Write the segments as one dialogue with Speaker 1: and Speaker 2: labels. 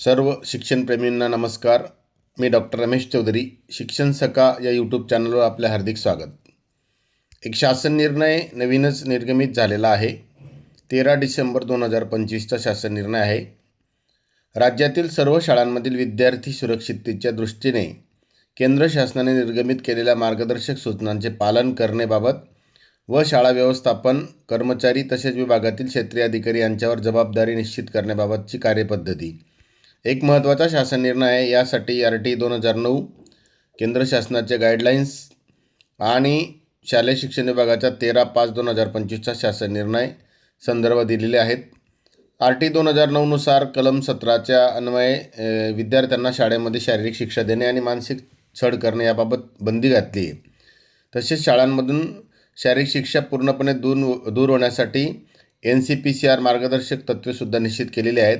Speaker 1: सर्व शिक्षणप्रेमींना नमस्कार. मी डॉक्टर रमेश चौधरी शिक्षण सका या यूट्यूब चॅनलवर आपले हार्दिक स्वागत. एक शासन निर्णय नवीनच निर्गमित झालेला आहे. तेरा डिसेंबर दोन हजार पंचवीसचा शासन निर्णय आहे. राज्यातील सर्व शाळांमधील विद्यार्थी सुरक्षिततेच्या दृष्टीने केंद्र शासनाने निर्गमित केलेल्या मार्गदर्शक सूचनांचे पालन करण्याबाबत व शाळा व्यवस्थापन कर्मचारी तसेच विभागातील क्षेत्रीय अधिकारी यांच्यावर जबाबदारी निश्चित करण्याबाबतची कार्यपद्धती एक महत्त्वाचा शासन निर्णय आहे. यासाठी आर टी दोन हजार नऊ केंद्र शासनाचे गाईडलाईन्स आणि शालेय शिक्षण विभागाचा तेरा पाच दोन हजार पंचवीसचा शासन निर्णय संदर्भ दिलेले आहेत. आर टी दोन हजार नऊनुसार कलम सतराच्या अन्वये विद्यार्थ्यांना शाळेमध्ये शारीरिक शिक्षा देणे आणि मानसिक छळ करणे याबाबत बंदी घातली आहे. तसेच शाळांमधून शारीरिक शिक्षा पूर्णपणे दूर दूर होण्यासाठी N C P C R मार्गदर्शक तत्त्वेसुद्धा निश्चित केलेली आहेत.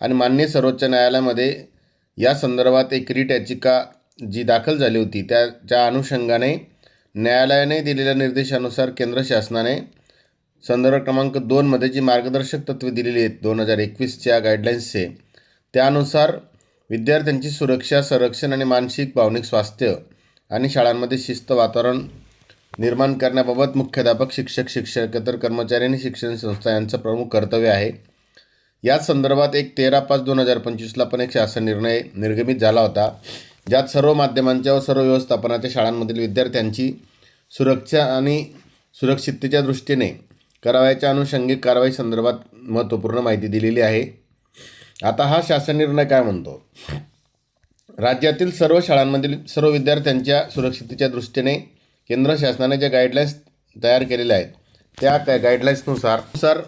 Speaker 1: आणि मान्य सर्वोच्च न्यायालयामध्ये या संदर्भात एक रीट याचिका जी दाखल झाली होती त्याच्या अनुषंगाने न्यायालयाने दिलेल्या निर्देशानुसार केंद्र शासनाने संदर्भ क्रमांक दोनमध्ये जी मार्गदर्शक तत्त्वे दिलेली आहेत दोन हजार एकवीसच्या गाईडलाईन्सचे त्यानुसार विद्यार्थ्यांची सुरक्षा संरक्षण आणि मानसिक भावनिक स्वास्थ्य आणि शाळांमध्ये शिस्त वातावरण निर्माण करण्याबाबत मुख्याध्यापक शिक्षक शिक्षकेतर कर्मचारी आणि शिक्षण संस्था यांचं प्रमुख कर्तव्य आहे. याच संदर्भात एक तेरा पाच दोन हजार पंचवीसला पण एक शासन निर्णय निर्गमित झाला होता ज्यात सर्व माध्यमांच्या व सर्व व्यवस्थापनाच्या शाळांमधील विद्यार्थ्यांची सुरक्षा आणि सुरक्षिततेच्या दृष्टीने करावयाच्या अनुषंगिक कारवाई संदर्भात महत्त्वपूर्ण माहिती दिलेली आहे. आता हा शासन निर्णय काय म्हणतो? राज्यातील सर्व शाळांमधील सर्व विद्यार्थ्यांच्या सुरक्षिततेच्या दृष्टीने केंद्र शासनाने ज्या गाईडलाईन्स तयार केलेल्या आहेत त्या काय गाईडलाईन्सनुसार सर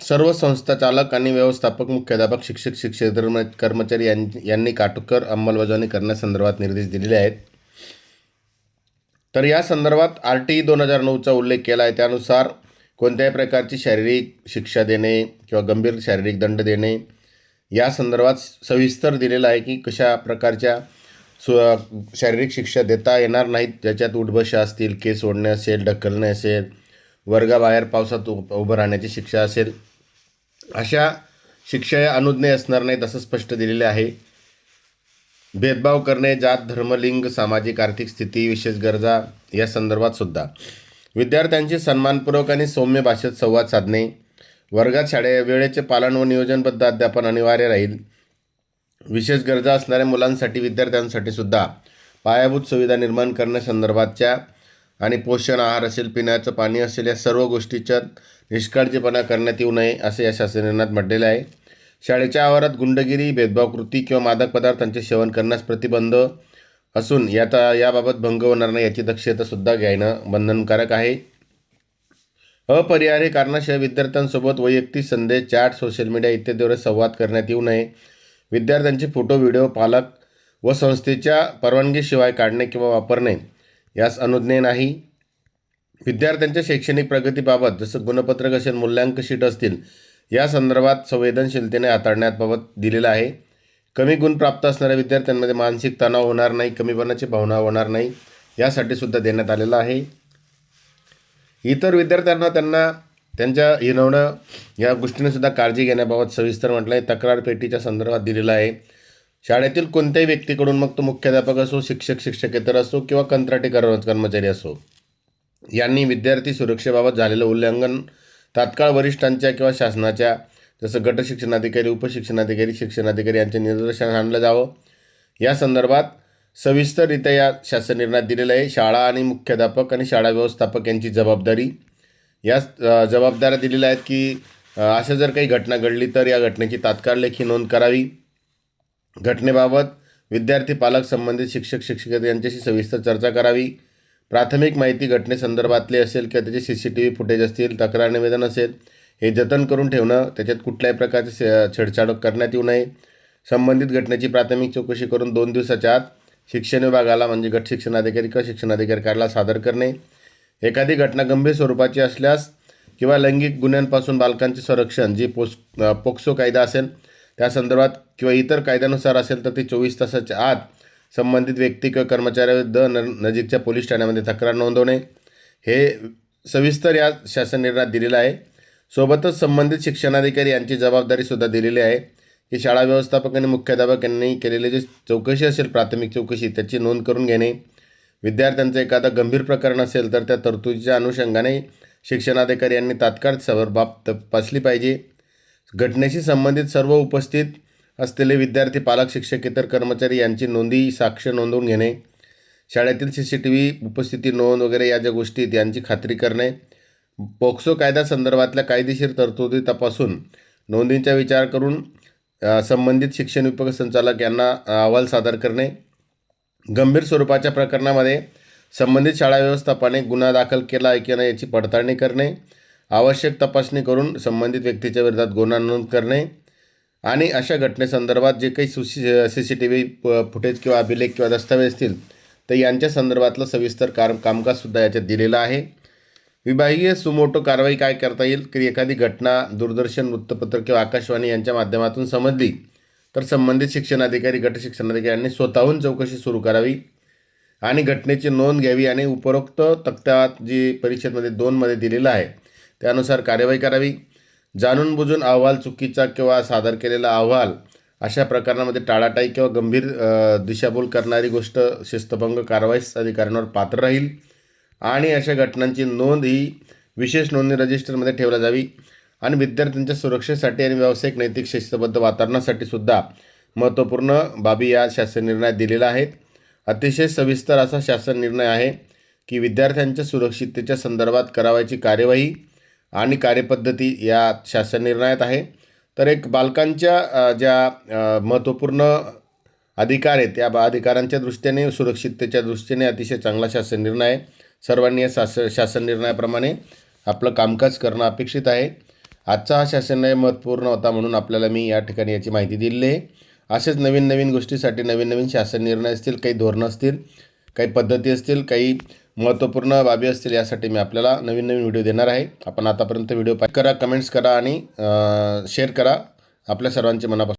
Speaker 1: सर्व संस्था चालक आणि व्यवस्थापक मुख्याध्यापक शिक्षक शिक्षकेतर कर्मचारी यांनी यांनी काटोकर अंमलबजावणी करण्यासंदर्भात निर्देश दिलेले आहेत. तर या संदर्भात आर टी ई दोन हजार नऊचा उल्लेख केला आहे. त्यानुसार कोणत्याही प्रकारची शारीरिक शिक्षा देणे किंवा गंभीर शारीरिक दंड देणे या संदर्भात सविस्तर दिलेलं आहे की कशा प्रकारच्या सु शारीरिक शिक्षा देता येणार नाहीत. ज्याच्यात उठबशा असतील केस ओढणे असेल ढकलणे असेल वर्गाबाहेर पावसात उभं राहण्याची शिक्षा असेल अशा शिक्षा या अनुज्ञेय असणार नाहीत असं स्पष्ट दिलेले आहे. भेदभाव करणे जात धर्म लिंग सामाजिक आर्थिक स्थिती विशेष गरजा या संदर्भात सुद्धा. विद्यार्थ्यांशी सन्मानपूर्वक आणि सौम्य भाषेत संवाद साधणे. वर्गात शाळे वेळेचे पालन व नियोजनबद्ध अध्यापन अनिवार्य राहील. विशेष गरजा असणाऱ्या मुलांसाठी विद्यार्थ्यांसाठी सुद्धा पायाभूत सुविधा निर्माण करण्यासंदर्भातच्या आणि पोषण आहार असेल पिण्याचं पाणी असेल या सर्व गोष्टीच्या निष्काळजीपणा करण्यात येऊ नये असे या शासनात म्हटलेलं आहे. शाळेच्या आवारात गुंडगिरी भेदभाव कृती किंवा मादक पदार्थांचे सेवन करण्यास प्रतिबंध असून याचा याबाबत भंग होणार नाही याची दक्षतासुद्धा घ्यायनं बंधनकारक आहे. अपरिहार्य कारणाशिवाय विद्यार्थ्यांसोबत वैयक्तिक संदेश चॅट सोशल मीडिया इत्यादीवर संवाद करण्यात येऊ नये. विद्यार्थ्यांचे फोटो व्हिडिओ पालक व संस्थेच्या परवानगीशिवाय काढणे किंवा वापरणे यास अनुज्ञे नाही. विद्यार्थ्यांच्या शैक्षणिक प्रगतीबाबत जसं गुणपत्रक असेल मूल्यांक शीट असतील या संदर्भात संवेदनशीलतेने हाताळण्याबाबत दिलेलं आहे. कमी गुण प्राप्त असणाऱ्या विद्यार्थ्यांमध्ये मानसिक तणाव होणार नाही कमीपणाची भावना होणार नाही यासाठी सुद्धा देण्यात आलेलं आहे. इतर विद्यार्थ्यांना त्यांना त्यांच्या हिनवणं या गोष्टीने सुद्धा काळजी घेण्याबाबत सविस्तर म्हटलं आहे तक्रार पेटीच्या संदर्भात दिलेलं आहे. शाळेतील कोणत्याही व्यक्तीकडून मग तो मुख्याध्यापक असो शिक्षक शिक्षकेतर असो किंवा कंत्राटी कर्म कर्मचारी असो यांनी विद्यार्थी सुरक्षेबाबत झालेलं उल्लंघन तात्काळ वरिष्ठांच्या किंवा शासनाच्या जसं गट शिक्षणाधिकारी उपशिक्षणाधिकारी शिक्षणाधिकारी यांच्या निदर्शनास आणलं जावं. या संदर्भात सविस्तररित्या या शासन निर्णयात दिलेलं आहे. शाळा आणि मुख्याध्यापक आणि शाळा व्यवस्थापक यांची जबाबदारी. या जबाबदाऱ्या दिलेल्या आहेत की अशा जर काही घटना घडली तर या घटनेची तात्काळ लेखी नोंद करावी. घटनेबाबत विद्यार्थी पालक संबंधित शिक्षक शिक्षक यांच्याशी सविस्तर चर्चा करावी. प्राथमिक माहिती घटनेसंदर्भातली असेल किंवा त्याचे C C T V footage असतील तक्रार निवेदन असेल हे जतन करून ठेवणं त्याच्यात कुठल्याही प्रकारचे छेडछाड करण्यात येऊ नये. संबंधित घटनेची प्राथमिक चौकशी करून दोन दिवसाच्या आत शिक्षण विभागाला म्हणजे गट शिक्षणाधिकारी किंवा शिक्षणाधिकारी कार्याला सादर करणे. एखादी घटना गंभीर स्वरूपाची असल्यास किंवा लैंगिक गुन्ह्यांपासून बालकांचे संरक्षण जी पोस पोक्सो कायदा असेल त्या संदर्भात किंवा इतर कायद्यानुसार असेल तर ती चोवीस तासाच्या आत संबंधित व्यक्ती किंवा कर्मचाऱ्याविरुद्ध न नजीकच्या पोलीस ठाण्यामध्ये तक्रार नोंदवणे. हे सविस्तर या शासन निर्णयात दिलेलं आहे. सोबतच संबंधित शिक्षणाधिकारी यांची जबाबदारीसुद्धा दिलेली आहे. की शाळा व्यवस्थापक आणि मुख्याध्यापक यांनी केलेली जी चौकशी असेल प्राथमिक चौकशी त्याची नोंद करून घेणे. विद्यार्थ्यांचं एखादं गंभीर प्रकरण असेल तर त्या तरतुदीच्या अनुषंगाने शिक्षणाधिकारी यांनी तात्काळ सवर बाब तपासली पाहिजे. घटनेशी संबंधित सर्व उपस्थित असलेले विद्यार्थी पालक शिक्षक इतर कर्मचारी यांची नोंदी साक्ष नोंदवून घेणे शाळेतील सी सी टी व्ही उपस्थिती नोंद वगैरे या ज्या गोष्टी आहेत यांची खात्री करणे पोक्सो कायद्यासंदर्भातल्या कायदेशीर तरतुदी तपासून नोंदींचा विचार करून संबंधित शिक्षण विभाग संचालक यांना अहवाल सादर करणे गंभीर स्वरूपाच्या प्रकरणामध्ये संबंधित शाळा व्यवस्थापने गुन्हा दाखल केला आहे की नाही याची पडताळणी करणे आवश्यक तपासणी करून संबंधित व्यक्तीच्या विरोधात गुन्हा नोंद करणे आणि अशा घटनेसंदर्भात जे काही sushi C C T V footage किंवा अभिलेख किंवा दस्तावेज असतील तर यांच्या संदर्भातलं सविस्तर कार कामकाजसुद्धा याच्यात दिलेलं आहे. विभागीय सुमोटो कारवाई काय करता येईल? की एखादी घटना दूरदर्शन वृत्तपत्र किंवा आकाशवाणी यांच्या माध्यमातून समजली तर संबंधित शिक्षणाधिकारी गट शिक्षणाधिकारी स्वतःहून चौकशी सुरू करावी आणि घटनेची नोंद घ्यावी आणि उपरोक्त तक्त्यात जी परिषदमध्ये दोनमध्ये दिलेलं आहे त्यानुसार कार्यवाही करावी. जाणून बुजून अहवाल चुकीचा किंवा सादर केलेला अहवाल अशा प्रकरणामध्ये टाळाटाई किंवा गंभीर दिशाभूल करणारी गोष्ट शिस्तभंग कारवाईस अधिकाऱ्यांवर पात्र राहील. आणि अशा घटनांची नोंद ही विशेष नोंदणी रजिस्टरमध्ये ठेवल्या जावी. आणि विद्यार्थ्यांच्या सुरक्षेसाठी आणि व्यावसायिक नैतिक शिस्तबद्ध वातावरणासाठी सुद्धा महत्त्वपूर्ण बाबी या शासन निर्णयात दिलेल्या आहेत. अतिशय सविस्तर असा शासन निर्णय आहे की विद्यार्थ्यांच्या सुरक्षिततेच्या संदर्भात करावयाची कार्यवाही आणि कार्यपद्धती या शासन निर्णयात आहे. तर एक बालकांच्या ज्या महत्त्वपूर्ण अधिकार आहेत त्या बा- अधिकारांच्या दृष्टीने सुरक्षिततेच्या दृष्टीने अतिशय चांगला शासन निर्णय आहे. सर्वांनी या शास शासन निर्णयाप्रमाणे आपलं कामकाज करणं अपेक्षित आहे. आजचा हा शासन निर्णय महत्त्वपूर्ण होता म्हणून आपल्याला मी या ठिकाणी याची माहिती दिलेली आहे. असेच नवीन नवीन गोष्टीसाठी नवीन नवीन शासन निर्णय असतील काही धोरणं असतील काही पद्धती असतील काही महत्त्वपूर्ण बाबी असतील यासाठी मी आपल्याला नवीन नवीन व्हिडिओ देणार आहे. आपण आतापर्यंत व्हिडिओ पाय करा कमेंट्स करा आणि शेअर करा. आपल्या सर्वांचे मनापासून